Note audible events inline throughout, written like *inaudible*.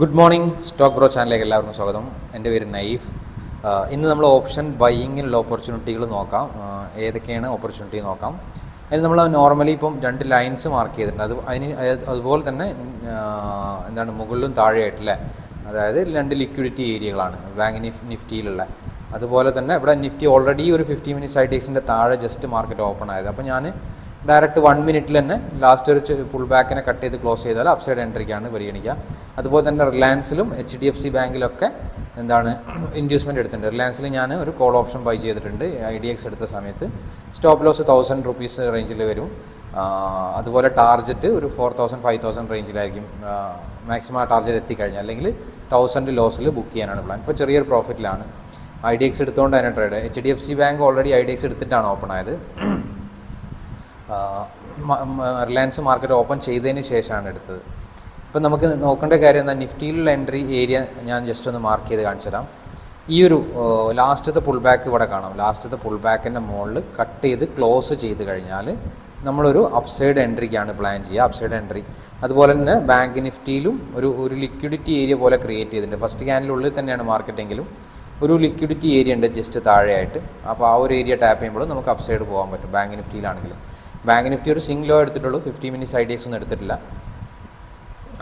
Good morning stock bro ചാനലിലേക്ക് എല്ലാവർക്കും സ്വാഗതം. എന്റെ പേര് നൈഫ് ഇന്ന് നമ്മൾ ഓപ്ഷൻ ബൈയിങ്ങിനുള്ള ഓപ്പർച്യൂണിറ്റികൾ നോക്കാം. ഏതൊക്കെയാണ് ഓപ്പർച്യൂണിറ്റി നോക്കാം. അതിൽ നമ്മൾ നോർമലി ഇപ്പം രണ്ട് ലൈൻസ് മാർക്ക് ചെയ്തിട്ടുണ്ട്. അത് അതിന് അതുപോലെ തന്നെ എന്താണ് മുകളിലും താഴെയായിട്ടല്ലേ അതായത് രണ്ട് ലിക്വിഡിറ്റി ഏരിയകളാണ് ബാങ്ക് നിഫ് നിഫ്റ്റിയിലുള്ള അതുപോലെ തന്നെ ഇവിടെ നിഫ്റ്റി ഓൾറെഡി ഒരു ഫിഫ്റ്റി മിനിറ്റ്സ് ഐ ടിക്സിന്റെ താഴെ ജസ്റ്റ് മാർക്കറ്റ് ഓപ്പൺ ആയത്. അപ്പോൾ ഞാൻ ഡയറക്റ്റ് വൺ മിനിറ്റിൽ തന്നെ ലാസ്റ്റ് ഒരു പുൾ ബാക്കിനെ കട്ട് ചെയ്ത് ക്ലോസ് ചെയ്താൽ അപ്സൈഡ് എൻട്രിക്കാണ് പരിഗണിക്കുക. അതുപോലെ തന്നെ റിലയൻസിലും എച്ച് ഡി എഫ് സി ബാങ്കിലൊക്കെ എന്താണ് *clears throat* ഇൻഡ്യൂസ്മെന്റ് എടുത്തിട്ടുണ്ട്. റിലയൻസിൽ ഞാൻ ഒരു കോൾ ഓപ്ഷൻ ബൈ ചെയ്തിട്ടുണ്ട്. ഐ ഡി എക്സ് എടുത്ത സമയത്ത്. സ്റ്റോപ്പ് ലോസ് തൗസൻഡ് റുപ്പീസ് റേഞ്ചിൽ വരും. അതുപോലെ ടാർജറ്റ് ഒരു ഫോർ തൗസൻഡ് ഫൈവ് തൗസൻഡ് റേഞ്ചിലായിരിക്കും മാക്സിമം ആ ടാർജറ്റ് എത്തിക്കഴിഞ്ഞാൽ അല്ലെങ്കിൽ തൗസൻഡ് ലോസിൽ ബുക്ക് ചെയ്യാനാണ് പ്ലാൻ ഇപ്പോൾ ചെറിയൊരു പ്രോഫിറ്റിലാണ് ഐ ഡി എക്സ് എടുത്തുകൊണ്ട് തന്നെ trade H D F C bank already I D X എടുത്തിട്ടാണ് ഓപ്പൺ ആയത്. റിലയൻസ് മാർക്കറ്റ് ഓപ്പൺ ചെയ്തതിന് ശേഷമാണ് എടുത്തത്. ഇപ്പം നമുക്ക് നോക്കേണ്ട കാര്യം എന്താ നിഫ്റ്റിയിലുള്ള എൻട്രി ഏരിയ ഞാൻ ജസ്റ്റ് ഒന്ന് മാർക്ക് ചെയ്ത് കാണിച്ചു തരാം. ഈ ഒരു ലാസ്റ്റത്തെ പുൾ ബാക്ക് ഇവിടെ കാണാം. ലാസ്റ്റത്തെ പുൾ ബാക്കിന്റെ മുകളിൽ കട്ട് ചെയ്ത് ക്ലോസ് ചെയ്ത് കഴിഞ്ഞാൽ നമ്മളൊരു അപ്സൈഡ് എൻട്രിക്കാണ് പ്ലാൻ ചെയ്യുക. അപ്സൈഡ് എൻട്രി അതുപോലെ തന്നെ ബാങ്ക് നിഫ്റ്റിയിലും ഒരു ഒരു ലിക്വിഡിറ്റി ഏരിയ പോലെ ക്രിയേറ്റ് ചെയ്തിട്ടുണ്ട്. ഫസ്റ്റ് ക്യാനിലുള്ളിൽ തന്നെയാണ് മാർക്കറ്റെങ്കിലും ഒരു ലിക്വിഡിറ്റി ഏരിയ ഉണ്ട് ജസ്റ്റ് താഴെയായിട്ട്. അപ്പോൾ ആ ഒരു ഏരിയ ടാപ്പ് ചെയ്യുമ്പോൾ നമുക്ക് അപ്സൈഡ് പോകാൻ പറ്റും. ബാങ്ക് നിഫ്റ്റിയിലാണെങ്കിലും. ബാങ്ക് നിഫ്റ്റി ഒരു സിംഗ് ലോ എടുത്തിട്ടുള്ളൂ. Fifty minutes I D X ഒന്നും എടുത്തിട്ടില്ല.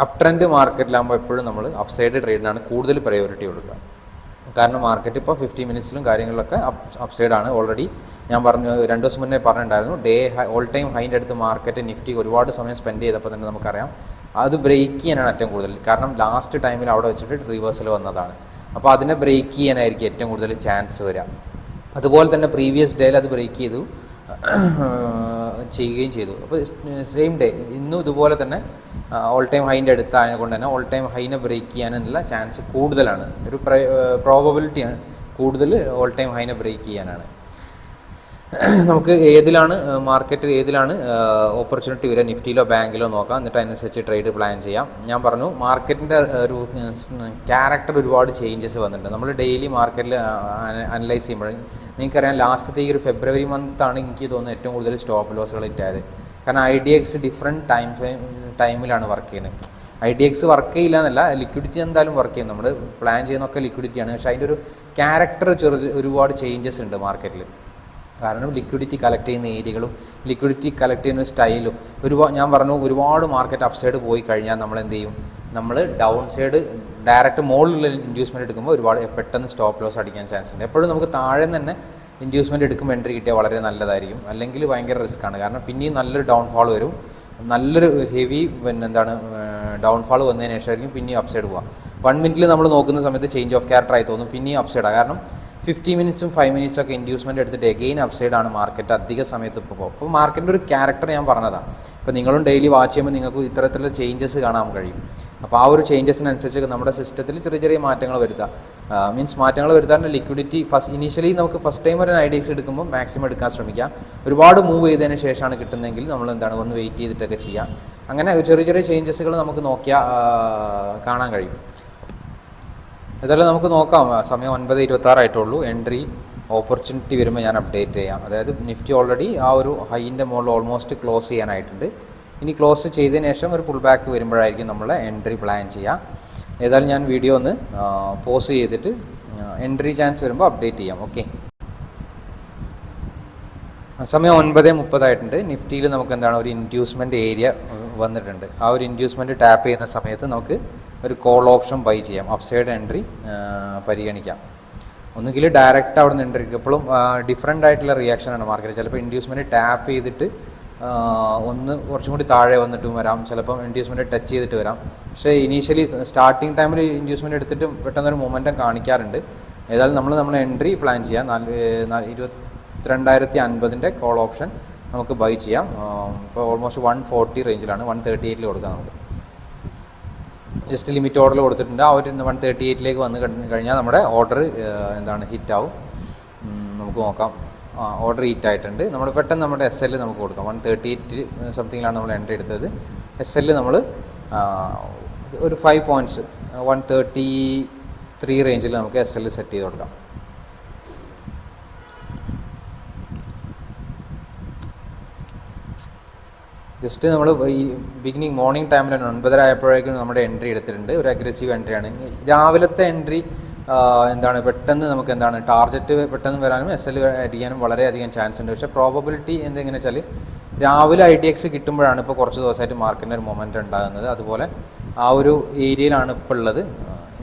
അപ് ട്രെൻഡ് മാർക്കറ്റിലാകുമ്പോൾ എപ്പോഴും നമ്മൾ അപ് സൈഡ് ട്രേഡിനാണ് കൂടുതൽ പ്രയോറിറ്റി കൊടുക്കുക. കാരണം മാർക്കറ്റ് ഇപ്പോൾ ഫിഫ്റ്റി മിനിറ്റ്സിലും കാര്യങ്ങളിലൊക്കെ അപ് അപ് സൈഡാണ് ഓൾറെഡി ഞാൻ പറഞ്ഞു രണ്ട് ദിവസം മുന്നേ പറഞ്ഞിട്ടുണ്ടായിരുന്നു ഡേ ഹൈ ഓൾ ടൈം ഹൈന്റെ അടുത്ത് മാർക്കറ്റ് നിഫ്റ്റി ഒരുപാട് സമയം സ്പെൻഡ് ചെയ്തപ്പോൾ തന്നെ നമുക്കറിയാം അത് ബ്രേക്ക് ചെയ്യാനാണ് ഏറ്റവും കൂടുതൽ. കാരണം ലാസ്റ്റ് ടൈമിൽ അവിടെ വെച്ചിട്ട് റിവേഴ്സൽ വന്നതാണ്. അപ്പോൾ അതിനെ ബ്രേക്ക് ചെയ്യാനായിരിക്കും ഏറ്റവും കൂടുതൽ ചാൻസ് വരിക. അതുപോലെ തന്നെ പ്രീവിയസ് ഡേയിൽ അത് ബ്രേക്ക് ചെയ്തു. ചെയ്യുകയും ചെയ്തു. അപ്പോൾ സെയിം ഡേ ഇന്നും ഇതുപോലെ തന്നെ ഓൾ ടൈം ഹൈന്റെ അടുത്തായത് കൊണ്ട് തന്നെ ഓൾ ടൈം ഹൈനെ ബ്രേക്ക് ചെയ്യാനുള്ള ചാൻസ് കൂടുതലാണ്. ഒരു പ്രോബബിലിറ്റിയാണ് കൂടുതൽ ഓൾ ടൈം ഹൈനെ ബ്രേക്ക് ചെയ്യാനാണ്. *clears throat* നമുക്ക് ഏതിലാണ് മാർക്കറ്റിൽ ഏതിലാണ് ഓപ്പർച്യൂണിറ്റി വരിക? നിഫ്റ്റിയിലോ ബാങ്കിലോ നോക്കാം. എന്നിട്ട് അതിനനുസരിച്ച് ട്രേഡ് പ്ലാൻ ചെയ്യാം. ഞാൻ പറഞ്ഞു മാർക്കറ്റിന്റെ ഒരു ക്യാരക്ടർ ഒരുപാട് ചേഞ്ചസ് വന്നിട്ടുണ്ട്. നമ്മൾ ഡെയിലി മാർക്കറ്റിൽ അനലൈസ് ചെയ്യുമ്പോൾ നിങ്ങൾക്കറിയാം ലാസ്റ്റത്തെ ഈ ഒരു ഫെബ്രുവരി മന്താണ് എനിക്ക് തോന്നുന്നത് ഏറ്റവും കൂടുതൽ സ്റ്റോപ്പ് ലോസുകൾ ഇറ്റായത് കാരണം I D X different time ടൈമിലാണ് വർക്ക് ചെയ്യുന്നത്. ഐ ഡി എക്സ് വർക്ക് ചെയ്യില്ല എന്നല്ല ലിക്വിഡിറ്റി എന്തായാലും വർക്ക് ചെയ്യും. നമ്മൾ പ്ലാൻ ചെയ്യുന്നൊക്കെ ലിക്വിഡിറ്റിയാണ് പക്ഷേ അതിന്റെ ഒരു ക്യാരക്ടർ ചെറു ഒരുപാട് ചേഞ്ചസ് ഉണ്ട് മാർക്കറ്റിൽ കാരണം ലിക്വിഡിറ്റി കളക്ട് ചെയ്യുന്ന ഏരിയകളും ലിക്വിഡിറ്റി കളക്ട് ചെയ്യുന്ന സ്റ്റൈലും ഒരുപാട് ഞാൻ പറഞ്ഞു ഒരുപാട് മാർക്കറ്റ് അപ്സൈഡ് പോയി കഴിഞ്ഞാൽ നമ്മൾ എന്ത് ചെയ്യും? നമ്മൾ ഡൗൺ സൈഡ് ഡയറക്റ്റ് മുകളിലുള്ള ഇൻഡ്യൂസ്മെന്റ് എടുക്കുമ്പോൾ ഒരുപാട് പെട്ടെന്ന് സ്റ്റോപ്പ് ലോസ് അടിക്കാൻ ചാൻസ് ഉണ്ട്. എപ്പോഴും നമുക്ക് താഴെ തന്നെ ഇൻഡ്യൂസ്മെന്റ് എടുക്കുമ്പോൾ എൻട്രി കിട്ടിയാൽ വളരെ നല്ലതായിരിക്കും. അല്ലെങ്കിൽ ഭയങ്കര റിസ്ക് ആണ്. കാരണം പിന്നെയും നല്ലൊരു ഡൗൺഫാൾ വരും. നല്ലൊരു ഹെവി പിന്നെ എന്താണ് ഡൗൺഫാൾ വന്നതിന് ശേഷമായിരിക്കും പിന്നെയും അപ്സൈഡ് പോവാം വൺ മിനിറ്റിൽ നമ്മൾ നോക്കുന്ന സമയത്ത് ചേഞ്ച് ഓഫ് ക്യാരക്ടർ ആയി തോന്നും. പിന്നെയും അപ്സൈഡാണ് കാരണം ഫിഫ്റ്റി മിനിറ്റ്സും ഫൈവ് മിനിറ്റ്സും ഒക്കെ ഇൻഡ്യൂസ്മെന്റ് എടുത്തിട്ട് എഗെയിൻ അപ്സൈഡ് ആണ് മാർക്കറ്റ് അധിക സമയത്ത് പോകും. അപ്പോൾ മാർക്കറ്റിന്റെ ഒരു ക്യാരക്ടർ ഞാൻ പറഞ്ഞതാണ് ഇപ്പോൾ നിങ്ങളും ഡെയിലി വാച്ച് ചെയ്യുമ്പോൾ നിങ്ങൾക്ക് ഇത്തരത്തിലുള്ള ചേഞ്ചസ് കാണാൻ കഴിയും. അപ്പോൾ ആ ഒരു ചേഞ്ചസിനനുസരിച്ച് നമ്മുടെ സിസ്റ്റത്തിൽ ചെറിയ ചെറിയ മാറ്റങ്ങൾ വരുത്താം. മീൻസ് മാറ്റങ്ങൾ വരുത്താൻ ലിക്വിഡിറ്റി ഫസ്റ്റ് ഇനീഷ്യലി നമുക്ക് ഫസ്റ്റ് ടൈം ഒരു ഐഡിയസ് എടുക്കുമ്പോൾ മാക്സിമം എടുക്കാൻ ശ്രമിക്കാം. ഒരുപാട് മൂവ് ചെയ്തതിന് ശേഷമാണ് കിട്ടുന്നതെങ്കിൽ നമ്മൾ എന്താണ് ഒന്ന് വെയിറ്റ് ചെയ്തിട്ടൊക്കെ ചെയ്യാം. അങ്ങനെ ചെറിയ ചെറിയ ചേഞ്ചസുകൾ നമുക്ക് നോക്കിയാൽ കാണാൻ കഴിയും. ഏതായാലും നമുക്ക് നോക്കാം. സമയം ഒൻപത് ഇരുപത്തി ആറായിട്ടുള്ളൂ എൻട്രി ഓപ്പർച്യൂണിറ്റി വരുമ്പോൾ ഞാൻ അപ്ഡേറ്റ് ചെയ്യാം. അതായത് നിഫ്റ്റി ഓൾറെഡി ആ ഒരു ഹൈന്റെ മുകളിൽ ഓൾമോസ്റ്റ് ക്ലോസ് ചെയ്യാനായിട്ടുണ്ട്. ഇനി ക്ലോസ് ചെയ്തതിന് ശേഷം ഒരു പുൾ ബാക്ക് വരുമ്പോഴായിരിക്കും നമ്മൾ എൻട്രി പ്ലാൻ ചെയ്യുക. ഏതായാലും ഞാൻ വീഡിയോ ഒന്ന് പോസ് ചെയ്തിട്ട് എൻട്രി ചാൻസ് വരുമ്പോൾ അപ്ഡേറ്റ് ചെയ്യാം. ഓക്കെ സമയം ഒൻപത് മുപ്പതായിട്ടുണ്ട് നിഫ്റ്റിയിൽ നമുക്ക് എന്താണ്? ഒരു ഇൻഡ്യൂസ്മെന്റ് ഏരിയ വന്നിട്ടുണ്ട്. ആ ഒരു ഇൻഡ്യൂസ്മെന്റ് ടാപ്പ് ചെയ്യുന്ന സമയത്ത് നമുക്ക് ഒരു കോൾ ഓപ്ഷൻ ബൈ ചെയ്യാം. അപ്സൈഡ് എൻട്രി പരിഗണിക്കാം. ഒന്നുകിൽ ഡയറക്റ്റ് അവിടെ നിന്ന് എൻട്രി എപ്പോഴും ഡിഫറെന്റ് ആയിട്ടുള്ള റിയാക്ഷനാണ് മാർക്കറ്റ് ചിലപ്പോൾ ഇൻഡ്യൂസ്മെന്റ് ടാപ്പ് ചെയ്തിട്ട് ഒന്ന് കുറച്ചും കൂടി താഴെ വന്നിട്ടും വരാം. ചിലപ്പം ഇൻഡ്യൂസ്മെന്റ് ടച്ച് ചെയ്തിട്ട് വരാം. പക്ഷേ ഇനീഷ്യലി സ്റ്റാർട്ടിങ് ടൈമിൽ ഇൻഡ്യൂസ്മെന്റ് എടുത്തിട്ട് പെട്ടെന്നൊരു മൊമെന്റം കാണിക്കാറുണ്ട്. ഏതായാലും നമ്മൾ നമ്മൾ എൻട്രി പ്ലാൻ ചെയ്യാം. നാല് ഇരുപത്തിരണ്ടായിരത്തി അൻപതിന്റെ കോൾ ഓപ്ഷൻ നമുക്ക് ബൈ ചെയ്യാം. ഇപ്പോൾ ഓൾമോസ്റ്റ് വൺ ഫോർട്ടി റേഞ്ചിലാണ് വൺ തേർട്ടി എയ്റ്റിൽ കൊടുക്കാം നമുക്ക്. ജസ്റ്റ് ലിമിറ്റ് ഓർഡർ കൊടുത്തിട്ടുണ്ട്. ആ ഒരു വൺ തേർട്ടി എയ്റ്റിലേക്ക് വന്ന് കഴിഞ്ഞ് കഴിഞ്ഞാൽ നമ്മുടെ ഓർഡർ എന്താണ് ഹിറ്റ് ആവും നമുക്ക് നോക്കാം. ഓർഡർ ഹീറ്റ് ആയിട്ടുണ്ട് നമ്മൾ പെട്ടെന്ന് നമ്മുടെ എസ് എൽ നമുക്ക് കൊടുക്കാം. വൺ തേർട്ടി എയ്റ്റ് സംതിങ്ങിലാണ് നമ്മൾ എൻട്രി എടുത്തത്. എസ് എൽ നമ്മൾ ഒരു five points one thirty three റേഞ്ചിൽ നമുക്ക് എസ് എൽ സെറ്റ് ചെയ്ത് കൊടുക്കാം. ജസ്റ്റ് നമ്മൾ ഈ ബിഗിനിങ് മോർണിംഗ് ടൈമിൽ ഒൻപതര ആയപ്പോഴേക്കും നമ്മുടെ എൻട്രി എടുത്തിട്ടുണ്ട്. ഒരു അഗ്രസീവ് എൻട്രിയാണ് രാവിലത്തെ എൻട്രി എന്താണ് പെട്ടെന്ന് നമുക്ക് എന്താണ് ടാർഗറ്റ് പെട്ടെന്ന് വരാനും എസ് എൽ അടിക്കാനും വളരെയധികം ചാൻസ് ഉണ്ട്. പക്ഷേ പ്രോബബിലിറ്റി എന്തെങ്ങനെ വെച്ചാൽ രാവിലെ ഐ ഡി എക്സ് കിട്ടുമ്പോഴാണ് ഇപ്പോൾ കുറച്ച് ദിവസമായിട്ട് മാർക്കറ്റിന് ഒരു മൊമെന്റ് ഉണ്ടാകുന്നത്. അതുപോലെ ആ ഒരു ഏരിയയിലാണ് ഇപ്പോൾ ഉള്ളത്.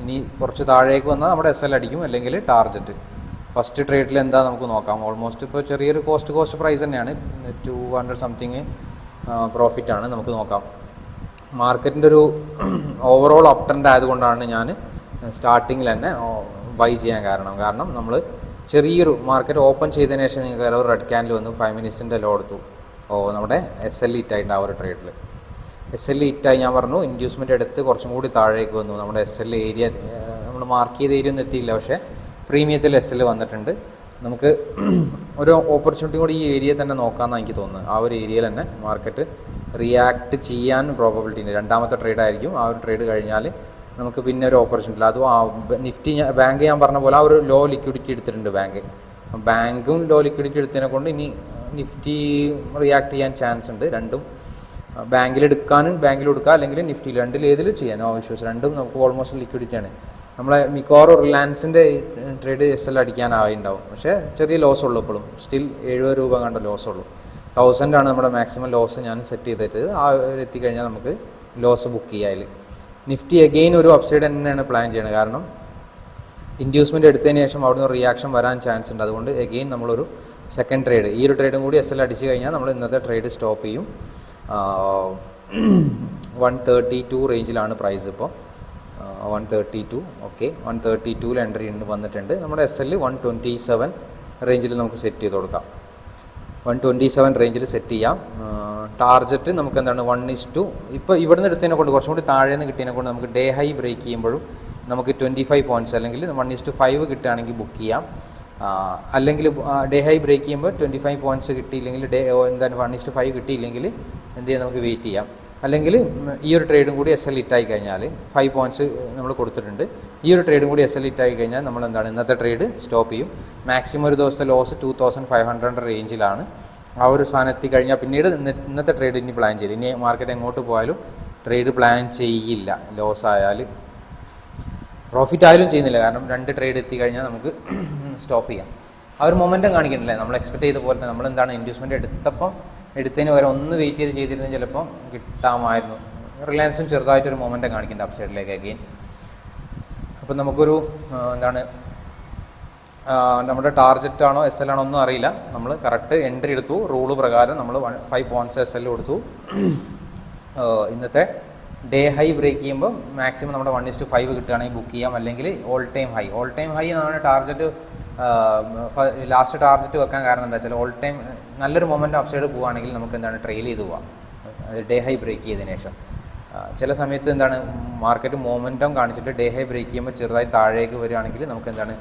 ഇനി കുറച്ച് താഴേക്ക് വന്നാൽ നമ്മുടെ എസ് എൽ അടിക്കും അല്ലെങ്കിൽ ടാർഗറ്റ് ഫസ്റ്റ് ട്രേഡിൽ എന്താ നമുക്ക് നോക്കാം. ഓൾമോസ്റ്റ് ഇപ്പോൾ ചെറിയൊരു കോസ്റ്റ് കോസ്റ്റ് പ്രൈസ് തന്നെയാണ്. ടു ഹൺഡ്രഡ് സംതിങ് പ്രോഫിറ്റ് ആണ്. നമുക്ക് നോക്കാം. മാർക്കറ്റിന്റെ ഒരു ഓവറോൾ അപ് ആയതുകൊണ്ടാണ് ഞാൻ സ്റ്റാർട്ടിങ്ങിൽ തന്നെ ബൈ ചെയ്യാൻ കാരണം. കാരണം നമ്മൾ ചെറിയൊരു മാർക്കറ്റ് ഓപ്പൺ ചെയ്തതിന് ശേഷം നിങ്ങൾക്ക് ഒരു റെഡ് ക്യാൻഡിൽ വന്നു. ഫൈവ് മിനിറ്റ്സിന്റെ ലോ എടുത്തു. ഓ നമ്മുടെ എസ് എൽ ഇറ്റായിട്ട് ആ ഒരു ട്രേഡിൽ എസ് എൽ ഇറ്റായി ഞാൻ പറഞ്ഞു ഇൻഡ്യൂസ്മെന്റ് എടുത്ത് കുറച്ചും കൂടി താഴേക്ക് വന്നു. നമ്മുടെ എസ് എൽ ഏരിയ നമ്മൾ മാർക്ക് ചെയ്ത ഏരിയ ഒന്നും എത്തിയില്ല. പക്ഷേ പ്രീമിയത്തിൽ എസ് എൽ വന്നിട്ടുണ്ട്. നമുക്ക് ഒരു ഓപ്പർച്യൂണിറ്റി കൂടി ഈ ഏരിയയിൽ തന്നെ നോക്കാമെന്നാണ് എനിക്ക് തോന്നുന്നത്. ആ ഒരു ഏരിയയിൽ തന്നെ മാർക്കറ്റ് റിയാക്ട് ചെയ്യാൻ പ്രോബബിലിറ്റി ഉണ്ട്. രണ്ടാമത്തെ ട്രേഡ് ആയിരിക്കും. ആ ഒരു ട്രേഡ് കഴിഞ്ഞാൽ നമുക്ക് പിന്നെ ഒരു ഓപ്പർച്യൂണിറ്റി അതും ആ നിഫ്റ്റി ബാങ്ക് ഞാൻ പറഞ്ഞ പോലെ ആ ഒരു ലോ ലിക്വിഡിറ്റി എടുത്തിട്ടുണ്ട് ബാങ്ക് ബാങ്കും ലോ ലിക്വിഡിറ്റി എടുത്തതിനെ കൊണ്ട് ഇനി നിഫ്റ്റി റിയാക്ട് ചെയ്യാൻ ചാൻസ് ഉണ്ട്. രണ്ടും ബാങ്കിൽ എടുക്കാനും ബാങ്കിൽ കൊടുക്കുക അല്ലെങ്കിൽ നിഫ്റ്റിയിൽ രണ്ടിൽ ഏതിൽ ചെയ്യാനോ രണ്ടും നമുക്ക് ഓൾമോസ്റ്റ് ലിക്വിഡിറ്റിയാണ് നമ്മളെ മിക്കവാറും റിലയൻസിന്റെ ട്രേഡ് എസ് എൽ അടിക്കാനായിണ്ടാവും പക്ഷേ ചെറിയ ലോസ് ഉള്ളൂ ഇപ്പോഴും. സ്റ്റിൽ എഴുപത് രൂപ കണ്ട ലോസ് ഉള്ളൂ. തൗസൻഡ് ആണ് നമ്മുടെ മാക്സിമം ലോസ് ഞാൻ സെറ്റ് ചെയ്തിട്ട് ആ ഒരു എത്തിക്കഴിഞ്ഞാൽ നമുക്ക് ലോസ് ബുക്ക് ചെയ്യാം നിഫ്റ്റി അഗെയിൻ ഒരു അപ്സൈഡ് തന്നെയാണ് പ്ലാൻ ചെയ്യുന്നത്. കാരണം ഇൻഡ്യൂസ്മെന്റ് എടുത്തതിന് ശേഷം അവിടുന്ന് റിയാക്ഷൻ വരാൻ ചാൻസ് ഉണ്ട്. അതുകൊണ്ട് എഗെയിൻ നമ്മളൊരു സെക്കൻഡ് ട്രേഡ് ഈ ഒരു ട്രേഡും കൂടി എസ് എൽ അടിച്ച് കഴിഞ്ഞാൽ നമ്മൾ ഇന്നത്തെ ട്രേഡ് സ്റ്റോപ്പ് ചെയ്യും. വൺ തേർട്ടി ടു റേഞ്ചിലാണ് പ്രൈസ് ഇപ്പോൾ one thirty two okay one thirty ടൂവിൽ എൻട്രി ചെയ്യുന്നത് വന്നിട്ടുണ്ട്. നമ്മുടെ S L one twenty seven റേഞ്ചിൽ നമുക്ക് സെറ്റ് ചെയ്ത് കൊടുക്കാം. വൺ ട്വന്റി സെവൻ റേഞ്ചിൽ സെറ്റ് ചെയ്യാം. ടാർജറ്റ് നമുക്ക് എന്താണ്? വൺ ഇസ് ടു ഇപ്പോൾ ഇവിടുന്ന് എടുത്തതിനെ കൊണ്ട് കുറച്ചും കൂടി താഴെ നിന്ന് കിട്ടിയതിനെ കൊണ്ട് നമുക്ക് ഡേ ഹൈ ബ്രേക്ക് ചെയ്യുമ്പോഴും നമുക്ക് ട്വന്റി ഫൈവ് പോയിന്റ്സ് അല്ലെങ്കിൽ വൺ ഇസ് ടു ഫൈവ് കിട്ടുകയാണെങ്കിൽ ബുക്ക് ചെയ്യാം. അല്ലെങ്കിൽ ഡേ ഹൈ ബ്രേക്ക് ചെയ്യുമ്പോൾ ട്വന്റി ഫൈവ് പോയിന്റ്സ് കിട്ടിയില്ലെങ്കിൽ ഡേ എന്താണ്? വൺ ഇസ് ടു ഫൈവ് കിട്ടിയില്ലെങ്കിൽ എന്ത് ചെയ്യാം? നമുക്ക് വെയിറ്റ് ചെയ്യാം. അല്ലെങ്കിൽ ഈ ഒരു ട്രേഡും കൂടി എസ് എൽ ഇറ്റായി കഴിഞ്ഞാൽ ഫൈവ് പോയിന്റ്സ് നമ്മൾ കൊടുത്തിട്ടുണ്ട്. ഈ ഒരു ട്രേഡും കൂടി എസ് എൽ ഇറ്റായി കഴിഞ്ഞാൽ നമ്മൾ എന്താണ് ഇന്നത്തെ ട്രേഡ് സ്റ്റോപ്പ് ചെയ്യും. മാക്സിമം ഒരു ദിവസത്തെ loss two thousand five hundred റേഞ്ചിലാണ് ആ ഒരു സാധനം എത്തിക്കഴിഞ്ഞാൽ പിന്നീട് ഇന്നത്തെ ട്രേഡ് ഇനി പ്ലാൻ ചെയ്ത്. ഇനി മാർക്കറ്റ് എങ്ങോട്ട് പോയാലും ട്രേഡ് പ്ലാൻ ചെയ്യില്ല. ലോസ് ആയാൽ. പ്രോഫിറ്റ് ആയാലും ചെയ്യുന്നില്ല. കാരണം രണ്ട് ട്രേഡ് എത്തി കഴിഞ്ഞാൽ നമുക്ക് *clears throat* സ്റ്റോപ്പ് ചെയ്യാം. ആ ഒരു മൊമെന്റം കാണിക്കുന്നില്ലേ? നമ്മൾ എക്സ്പെക്ട് ചെയ്ത പോലെ തന്നെ നമ്മൾ എന്താണ് ഇൻവെസ്റ്റ്മെന്റ് എടുത്തപ്പം എടുത്തതിന് വരെ ഒന്ന് വെയിറ്റ് ചെയ്ത് ചെയ്തിരുന്നെങ്കിൽ ചിലപ്പോൾ കിട്ടാമായിരുന്നു. റിലയൻസും ചെറുതായിട്ടൊരു മൊമെന്റം കാണിക്കുന്നുണ്ട് അപ്പ് സൈഡിലേക്ക് അഗെയിൻ അപ്പം നമുക്കൊരു എന്താണ് നമ്മുടെ ടാർജറ്റ് ആണോ എസ് എൽ ആണോ ഒന്നും അറിയില്ല. നമ്മൾ കറക്റ്റ് എൻട്രി എടുത്തു. റൂൾ പ്രകാരം നമ്മൾ one five points S L കൊടുത്തു. ഇന്നത്തെ ഡേ ഹൈ ബ്രേക്ക് ചെയ്യുമ്പോൾ മാക്സിമം നമ്മുടെ വൺ ഇസ് ടു ഫൈവ് കിട്ടുകയാണെങ്കിൽ ബുക്ക് ചെയ്യാം. അല്ലെങ്കിൽ all time high all time high എന്നാണ് ടാർജറ്റ് ലാസ്റ്റ് ടാർജറ്റ് വെക്കാൻ കാരണം എന്താ വെച്ചാൽ ഓൾ ടൈം നല്ലൊരു മൊമെന്റ് അപ്സൈഡ് പോവുകയാണെങ്കിൽ നമുക്ക് എന്താണ് ട്രെയിൽ ചെയ്ത് പോവാം. അത് ഡേ ഹൈ ബ്രേക്ക് ചെയ്തതിന് ശേഷം. ചില സമയത്ത് എന്താണ് മാർക്കറ്റ് മൊമെന്റം കാണിച്ചിട്ട് ഡേ ഹൈ ബ്രേക്ക് ചെയ്യുമ്പോൾ ചെറുതായി താഴേക്ക് വരികയാണെങ്കിൽ നമുക്ക് എന്താണ്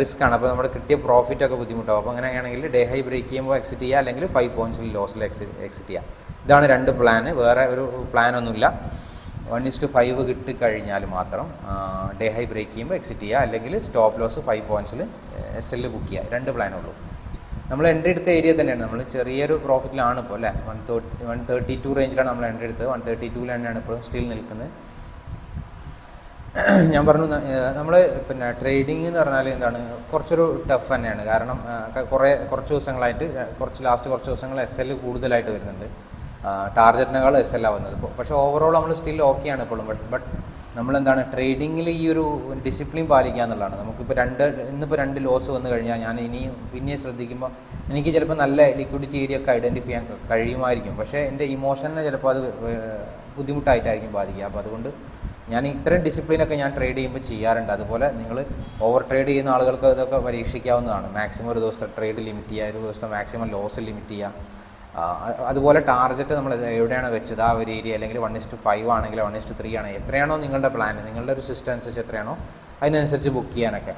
റിസ്ക് ആണ്. അപ്പോൾ നമ്മുടെ കിട്ടിയ പ്രോഫിറ്റ് ഒക്കെ ബുദ്ധിമുട്ടാവും. അപ്പോൾ അങ്ങനെയാണെങ്കിൽ ഡേ ഹൈ ബ്രേക്ക് ചെയ്യുമ്പോൾ എക്സിറ്റ് ചെയ്യുക അല്ലെങ്കിൽ ഫൈവ് പോയിന്റ്സിൽ ലോസിൽ എക്സിറ്റ് എക്സിറ്റ് ചെയ്യുക. ഇതാണ് രണ്ട് പ്ലാന് വേറെ ഒരു പ്ലാനൊന്നുമില്ല വൺ ഇസ് ടു ഫൈവ് കിട്ടിക്കഴിഞ്ഞാൽ മാത്രം ഡേ ഹൈ ബ്രേക്ക് ചെയ്യുമ്പോൾ എക്സിറ്റ് ചെയ്യുക അല്ലെങ്കിൽ സ്റ്റോപ്പ് ലോസ് ഫൈവ് പോയിന്റ്സിൽ എസ് എല്ലിൽ ബുക്ക് ചെയ്യുക രണ്ട് പ്ലാനേ ഉള്ളൂ. നമ്മൾ എൻട്രി എടുത്ത ഏരിയ തന്നെയാണ്. നമ്മൾ ചെറിയൊരു പ്രോഫിറ്റിലാണ് ഇപ്പോൾ അല്ലേ? One thirty one thirty two റേഞ്ചിലാണ് നമ്മൾ എൻട്രി എടുത്തത്. വൺ തേർട്ടി ടൂവിൽ തന്നെയാണ് ഇപ്പോൾ സ്റ്റിൽ നിൽക്കുന്നത്. *clears throat* ഞാൻ പറഞ്ഞു നമ്മൾ പിന്നെ ട്രേഡിംഗ് എന്ന് പറഞ്ഞാൽ എന്താണ് കുറച്ചൊരു ടഫ് തന്നെയാണ്. കാരണം കുറേ കുറച്ച് ദിവസങ്ങളായിട്ട് കുറച്ച് ലാസ്റ്റ് കുറച്ച് ദിവസങ്ങൾ എസ് എൽ കൂടുതലായിട്ട് വരുന്നുണ്ട്. ടാർജറ്റിനേക്കാൾ എസ് എൽ ആവുന്നത്. പക്ഷേ ഓവറോൾ നമ്മൾ സ്റ്റിൽ ഓക്കെയാണ് ഇപ്പോഴും. ബട്ട് ബട്ട് നമ്മളെന്താണ് ട്രേഡിങ്ങിൽ ഈ ഒരു ഡിസിപ്ലിൻ പാലിക്കുക എന്നുള്ളതാണ്. നമുക്കിപ്പോൾ രണ്ട് ഇന്നിപ്പോൾ രണ്ട് ലോസ് വന്നു കഴിഞ്ഞാൽ ഞാൻ ഇനിയും പിന്നെയും ശ്രദ്ധിക്കുമ്പോൾ എനിക്ക് ചിലപ്പോൾ നല്ല ലിക്വിഡിറ്റി ഏരിയ ഒക്കെ ഐഡന്റിഫൈ ചെയ്യാൻ കഴിയുമായിരിക്കും. പക്ഷേ എന്റെ ഇമോഷനെ ചിലപ്പോൾ അത് ബുദ്ധിമുട്ടായിട്ടായിരിക്കും ബാധിക്കുക. അപ്പോൾ അതുകൊണ്ട് ഞാൻ ഇത്രയും ഡിസിപ്ലിനൊക്കെ ഞാൻ ട്രേഡ് ചെയ്യുമ്പോൾ ചെയ്യാറുണ്ട്. അതുപോലെ നിങ്ങൾ ഓവർ ട്രേഡ് ചെയ്യുന്ന ആളുകൾക്ക് ഇതൊക്കെ പരീക്ഷിക്കാവുന്നതാണ്. മാക്സിമം ഒരു ദിവസത്തെ ട്രേഡ് ലിമിറ്റ് ചെയ്യുക ഒരു ദിവസം മാക്സിമം ലോസ് ലിമിറ്റ് ചെയ്യുക. അതുപോലെ ടാർഗറ്റ് നമ്മൾ എവിടെയാണ് വെച്ചത്? ആ ഒരു ഏരിയ അല്ലെങ്കിൽ വൺ ഇസ് ടു ഫൈവ് ആണെങ്കിൽ വൺ ഇസ് ടു ത്രീ ആണെങ്കിൽ എത്രയാണോ നിങ്ങളുടെ പ്ലാൻ നിങ്ങളുടെ ഒരു സിസ്റ്റം അനുസരിച്ച് എത്രയാണോ അതിനനുസരിച്ച് ബുക്ക് ചെയ്യാനൊക്കെ.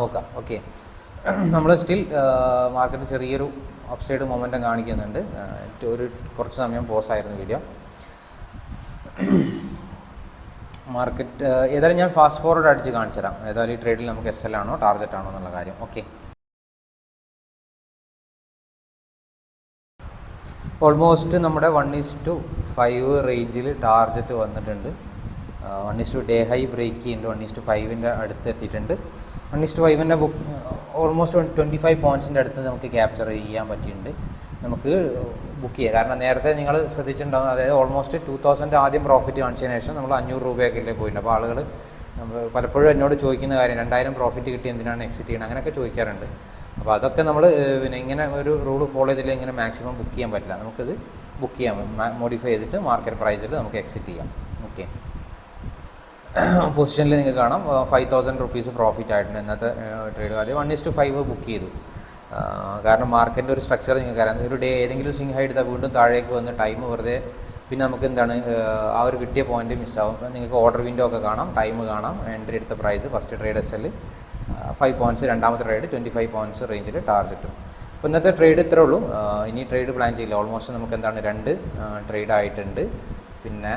നോക്കാം. ഓക്കെ നമ്മൾ സ്റ്റിൽ മാർക്കറ്റ് ചെറിയൊരു അപ്സൈഡ് മൊമെന്റം കാണിക്കുന്നുണ്ട്. ഒരു കുറച്ച് സമയം പോസ് ആയിരുന്നു വീഡിയോ മാർക്കറ്റ് ഏതായാലും ഞാൻ ഫാസ്റ്റ് ഫോർവേഡ് അടിച്ച് കാണിച്ചു തരാം ഏതായാലും ഈ ട്രേഡിൽ നമുക്ക് എസ് എൽ ആണോ ടാർഗറ്റ് ആണോ എന്നുള്ള കാര്യം. ഓക്കെ ഓൾമോസ്റ്റ് നമ്മുടെ വൺ ഈസ് ടു ഫൈവ് റേഞ്ചിൽ ടാർജറ്റ് വന്നിട്ടുണ്ട്. One is to day high break ചെയ്യുന്നുണ്ട്. വൺ ഈസ് ടു ഫൈവിന്റെ അടുത്ത് എത്തിയിട്ടുണ്ട്. വൺ ഈസ് ടു ഫൈവിന്റെ ബുക്ക് ഓൾമോസ്റ്റ് ട്വന്റി ഫൈവ് പോയിന്റ്സിന്റെ അടുത്ത് നമുക്ക് ക്യാപ്ചർ ചെയ്യാൻ പറ്റിയിട്ടുണ്ട്. നമുക്ക് ബുക്ക് ചെയ്യുക കാരണം നേരത്തെ നിങ്ങൾ ശ്രദ്ധിച്ചിട്ടുണ്ടാകും അതായത് ഓൾമോസ്റ്റ് ടു തൗസൻഡ് ആദ്യം പ്രോഫിറ്റ് കാണിച്ചതിന് ശേഷം നമ്മൾ അഞ്ഞൂറ് രൂപയൊക്കെ പോയിട്ടുണ്ട് അപ്പോൾ ആളുകൾ പലപ്പോഴും എന്നോട് ചോദിക്കുന്ന കാര്യം രണ്ടായിരം പ്രോഫിറ്റ് കിട്ടി എന്തിനാണ് എക്സിറ്റ് ചെയ്യണം? അങ്ങനെയൊക്കെ ചോദിക്കാറുണ്ട്. അപ്പോൾ അതൊക്കെ നമ്മൾ പിന്നെ ഇങ്ങനെ ഒരു റൂൾ ഫോളോ ചെയ്തില്ല ഇങ്ങനെ മാക്സിമം ബുക്ക് ചെയ്യാൻ പറ്റില്ല. നമുക്കിത് ബുക്ക് ചെയ്യാം. മോഡിഫൈ ചെയ്തിട്ട് മാർക്കറ്റ് പ്രൈസിൽ നമുക്ക് എക്സിറ്റ് ചെയ്യാം. ഓക്കെ *clears throat* പൊസിഷനിൽ നിങ്ങൾക്ക് കാണാം. ഫൈവ് തൗസൻഡ് റുപ്പീസ് പ്രോഫിറ്റ് ആയിട്ടുണ്ട് ഇന്നത്തെ trade value one is to five book ചെയ്തു. കാരണം മാർക്കറ്റിന്റെ ഒരു സ്ട്രക്ചർ നിങ്ങൾക്ക് അറിയാം. ഒരു ഡേ ഏതെങ്കിലും സിംഗ് ഹൈ എടുത്താൽ വീണ്ടും താഴേക്ക് വന്ന് ടൈം വെറുതെ പിന്നെ നമുക്ക് എന്താണ് ആ, ആ ഒരു കിട്ടിയ പോയിന്റ് മിസ്സാവും നിങ്ങൾക്ക് ഓർഡർ വിൻഡോ ഒക്കെ കാണാം. ടൈം കാണാം. എൻട്രി എടുത്ത price first trade S L five points രണ്ടാമത്തെ ട്രേഡ് ട്വന്റി ഫൈവ് പോയിന്റ്സ് റേഞ്ചിൽ ടാർജറ്റും അപ്പോൾ ഇന്നത്തെ ട്രേഡ് ഇത്രേ ഉള്ളൂ. ഇനി ട്രേഡ് പ്ലാൻ ചെയ്യില്ല. ഓൾമോസ്റ്റ് നമുക്ക് എന്താണ് രണ്ട് ട്രേഡ് ആയിട്ടുണ്ട്. പിന്നെ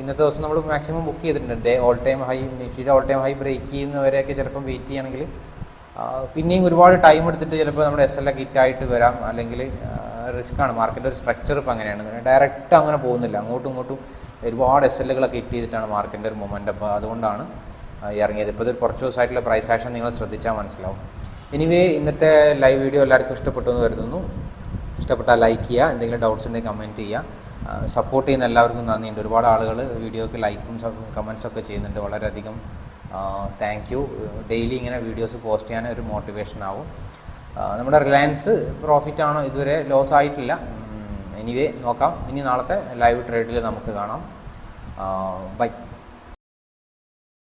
ഇന്നത്തെ ദിവസം നമ്മൾ മാക്സിമം ബുക്ക് ചെയ്തിട്ടുണ്ട്. ഡേ ഓൾ ടൈം ഹൈ നിഫ്റ്റിയുടെ ഓൾ ടൈം ഹൈ ബ്രേക്ക് ചെയ്യുന്നവരെയൊക്കെ ചിലപ്പം വെയിറ്റ് ചെയ്യുകയാണെങ്കിൽ ആ, പിന്നെയും ഒരുപാട് ടൈം എടുത്തിട്ട് ചിലപ്പോൾ നമ്മുടെ എസ് എൽ ഒക്കെ ഹിറ്റായിട്ട് വരാം. അല്ലെങ്കിൽ റിസ്ക് ആണ്. മാർക്കറ്റ് ഒരു സ്ട്രക്ചർ ഇപ്പം അങ്ങനെയാണ്. ഡയറക്റ്റ് അങ്ങനെ പോകുന്നില്ല. അങ്ങോട്ടും ഇങ്ങോട്ടും ഒരുപാട് എസ് എല്ലുകളൊക്കെ ഹിറ്റ് ചെയ്തിട്ടാണ് മാർക്കറ്റിന്റെ ഒരു മൊമെന്റ് അപ്പോൾ അതുകൊണ്ടാണ് ഇറങ്ങിയത്. ഇപ്പോൾ കുറച്ച് ദിവസമായിട്ടുള്ള പ്രൈസ് ആക്ഷൻ നിങ്ങൾ ശ്രദ്ധിച്ചാൽ മനസ്സിലാവും. എനിവേ ഇന്നത്തെ ലൈവ് വീഡിയോ എല്ലാവർക്കും ഇഷ്ടപ്പെട്ടു എന്ന് കരുതുന്നു. ഇഷ്ടപ്പെട്ടാൽ ലൈക്ക് ചെയ്യുക എന്തെങ്കിലും ഡൗട്ട്സ് ഉണ്ടെങ്കിൽ കമന്റ് ചെയ്യുക. സപ്പോർട്ട് ചെയ്യുന്ന എല്ലാവർക്കും നന്ദിയുണ്ട് ഒരുപാട് ആളുകൾ വീഡിയോക്ക് ലൈക്കും കമൻസ് ഒക്കെ ചെയ്യുന്നുണ്ട് വളരെയധികം. താങ്ക് യു ഡെയിലി ഇങ്ങനെ വീഡിയോസ് പോസ്റ്റ് ചെയ്യാൻ ഒരു മോട്ടിവേഷൻ ആവും. നമ്മുടെ റിലയൻസ് പ്രോഫിറ്റ് ആണോ ഇതുവരെ ലോസ് ആയിട്ടില്ല. എനിവേ നോക്കാം. ഇനി നാളത്തെ ലൈവ് ട്രേഡിൽ നമുക്ക് കാണാം. ബൈ